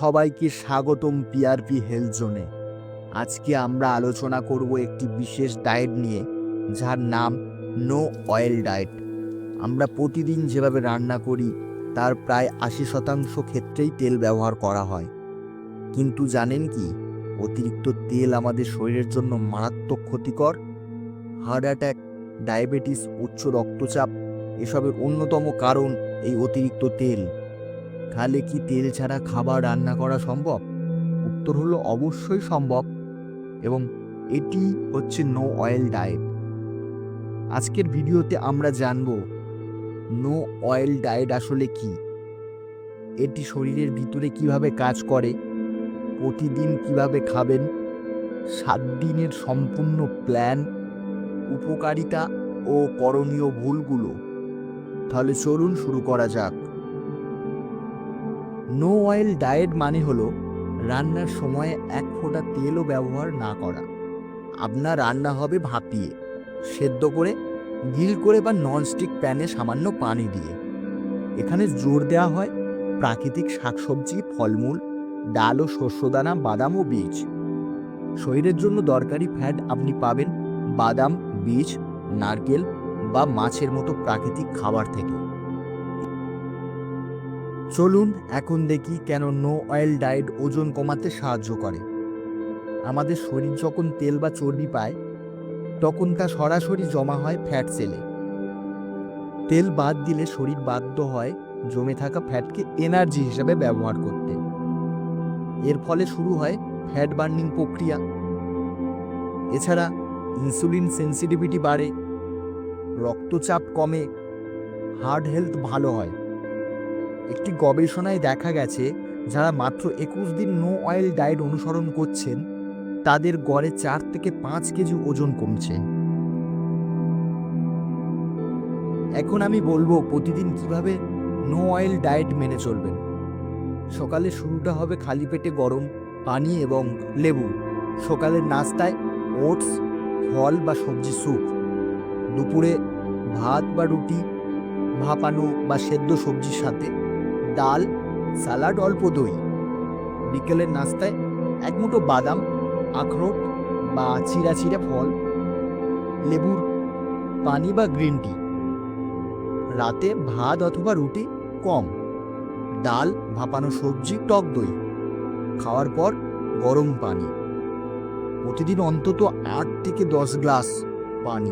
সবাইকে স্বাগতম PRP health জোনে আজকে আমরা আলোচনা করব একটি বিশেষ ডায়েট নিয়ে, যার নাম নো অয়েল ডায়েট আমরা প্রতিদিন যেভাবে রান্না করি, তার প্রায় আশি শতাংশ ক্ষেত্রেই তেল ব্যবহার করা হয়। কিন্তু জানেন কি, অতিরিক্ত তেল আমাদের শরীরের জন্য মারাত্মক ক্ষতিকর? হার্ট অ্যাটাক ডায়াবেটিস উচ্চ রক্তচাপ, এসবের অন্যতম কারণ এই অতিরিক্ত তেল। তাহলে কি তেল ছাড়া খাবার রান্না করা সম্ভব? উত্তর হলো, অবশ্যই সম্ভব। এবং এটি হচ্ছে নো অয়েল ডায়েট। আজকের ভিডিওতে আমরা জানব, নো অয়েল ডায়েট আসলে কি? এটি শরীরের ভিতরে কীভাবে কাজ করে? প্রতিদিন কীভাবে খাবেন? সাত দিনের সম্পূর্ণ প্ল্যান, উপকারিতা ও করণীয় ভুলগুলো। তাহলে চলুন শুরু করা যাক। নো অয়েল ডায়েট মানে হলো রান্নার সময় এক ফোঁটা তেলও ব্যবহার না করা। আপনার রান্না হবে ভাপিয়ে, সেদ্ধ করে গিল করে বা ননস্টিক প্যানে সামান্য পানি দিয়ে। এখানে জোর দেওয়া হয় প্রাকৃতিক শাকসবজি, ফলমূল, ডাল ও শস্যদানা, বাদাম ও বীজ। শরীরের জন্য দরকারি ফ্যাট আপনি পাবেন বাদাম, বীজ, নারকেল বা মাছের মতো প্রাকৃতিক খাবার থেকে। চলুন এখন দেখি কেন নো অয়েল ডায়েট ওজন কমাতে সাহায্য করে। আমাদের শরীর যখন তেল বা চর্বি পায়, তখন তা সরাসরি জমা হয় ফ্যাট সেলে তেল বাদ দিলে শরীর বাধ্য হয় জমে থাকা ফ্যাটকে এনার্জি হিসেবে ব্যবহার করতে। এর ফলে শুরু হয় ফ্যাট বার্নিং প্রক্রিয়া। এছাড়া ইনসুলিন সেন্সিটিভিটি বাড়ে, রক্তচাপ কমে হার্ট হেলথ ভালো হয়। একটি গবেষণায় দেখা গেছে, যারা মাত্র একুশ দিন নো অয়েল ডায়েট অনুসরণ করছেন, তাদের গড়ে চার থেকে পাঁচ কেজি ওজন কমছে। এখন আমি বলব প্রতিদিন কীভাবে নো অয়েল ডায়েট মেনে চলবেন। সকালে শুরুটা হবে খালি পেটে গরম পানি এবং লেবু। সকালের নাস্তায় ওটস, ফল বা সবজি স্যুপ। দুপুরে ভাত বা রুটি, ভাপানো বা সেদ্ধ সবজির সাথে। ডাল, সালাড, অল্প দই। বিকেলের নাস্তায় এক মুঠো বাদাম, আখরোট বা চিরা চিরা ফল, লেবুর পানি বা গ্রিন টি। রাতে ভাত অথবা রুটি কম। ডাল ভাপানো সবজি, টক দই। খাওয়ার পর গরম পানি। প্রতিদিন অন্তত আট থেকে দশ গ্লাস পানি।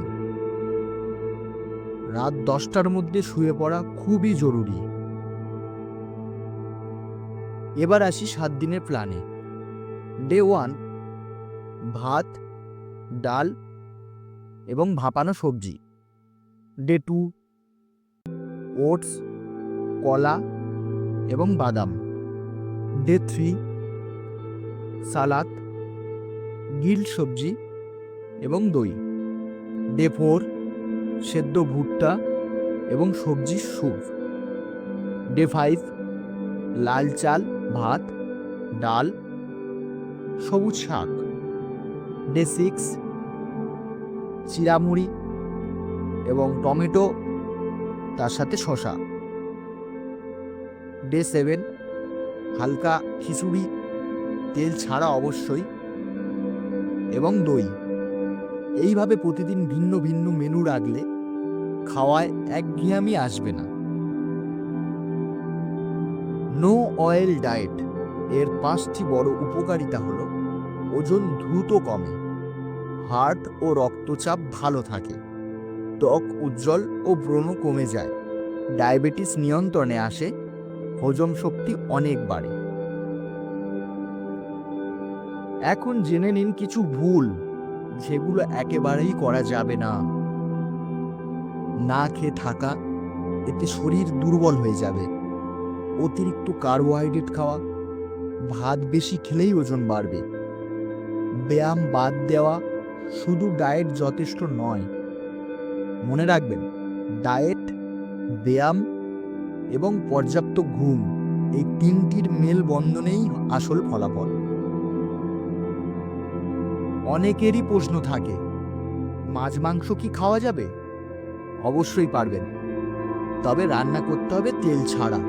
রাত দশটার মধ্যে শুয়ে পড়া খুবই জরুরি। এবার আসি সাত দিনের প্ল্যানে ডে ওয়ান ভাত, ডাল এবং ভাপানো সবজি। ডে টু ওটস, কলা এবং বাদাম। ডে থ্রি সালাদ গিল সবজি এবং দই। ডে ফোর সেদ্ধ ভুট্টা এবং সবজির স্যুপ। ডে ফাইভ লাল চাল ভাত, ডাল, সবুজ শাক ডে সিক্স চিরামুড়ি এবং টমেটো, তার সাথে শশা ডে সেভেন হালকা খিচুড়ি, তেল ছাড়া অবশ্যই, এবং দই। এইভাবে প্রতিদিন ভিন্ন ভিন্ন মেনু রাখলে খাওয়ায় একঘেয়ামি আসবে না। নো অয়েল ডায়েট এর পাঁচটি বড় উপকারিতা হলো, ওজন দ্রুত কমে, হার্ট ও রক্তচাপ ভালো থাকে, ত্বক উজ্জ্বল ও ব্রণ কমে যায়, ডায়াবেটিস নিয়ন্ত্রণে আসে, হজম শক্তি অনেক বাড়ে। এখন জেনে নিন কিছু ভুল যেগুলো একেবারেই করা যাবে না। না খেয়ে থাকা, এতে শরীর দুর্বল হয়ে যাবে। অতিরিক্ত কার্বোহাইড্রেট খাওয়া, ভাত বেশি খেলেই ওজন বাড়বে। ব্যায়াম বাদ দেওয়া শুধু ডায়েট যথেষ্ট নয়। মনে রাখবেন, ডায়েট, ব্যায়াম এবং পর্যাপ্ত ঘুম এই তিনটির মেলবন্ধনেই আসল ফলাফল। অনেকেরই প্রশ্ন থাকে, মাছ মাংস কি খাওয়া যাবে? অবশ্যই পারবেন। তবে রান্না করতে হবে তেল ছাড়া।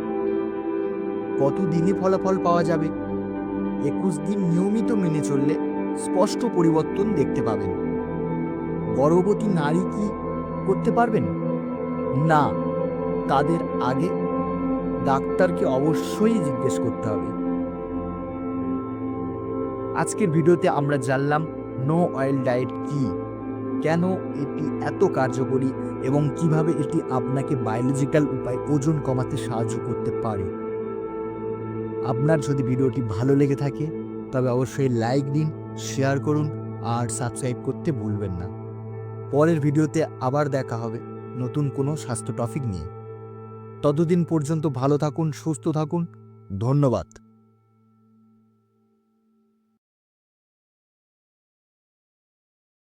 কত দিনে ফলাফল পাওয়া যাবে? একুশ দিন নিয়মিত মেনে চললে স্পষ্ট পরিবর্তন দেখতে পাবেন। গর্ভবতী নারী কি করতে পারবেন? না, তাদের আগে ডাক্তারকে অবশ্যই জিজ্ঞেস করতে হবে। আজকের ভিডিওতে আমরা জানলাম নো অয়েল ডায়েট কি? কেন এটি এত কার্যকরী এবং কীভাবে এটি আপনাকে বায়োলজিক্যাল উপায়ে ওজন কমাতে সাহায্য করতে পারে? আপনার যদি ভিডিওটি ভালো লেগে থাকে, তবে অবশ্যই লাইক দিন, শেয়ার করুন আর সাবস্ক্রাইব করতে ভুলবেন না। পরের ভিডিওতে আবার দেখা হবে নতুন কোনো স্বাস্থ্য টপিক নিয়ে। ততদিন পর্যন্ত ভালো থাকুন, সুস্থ থাকুন। ধন্যবাদ।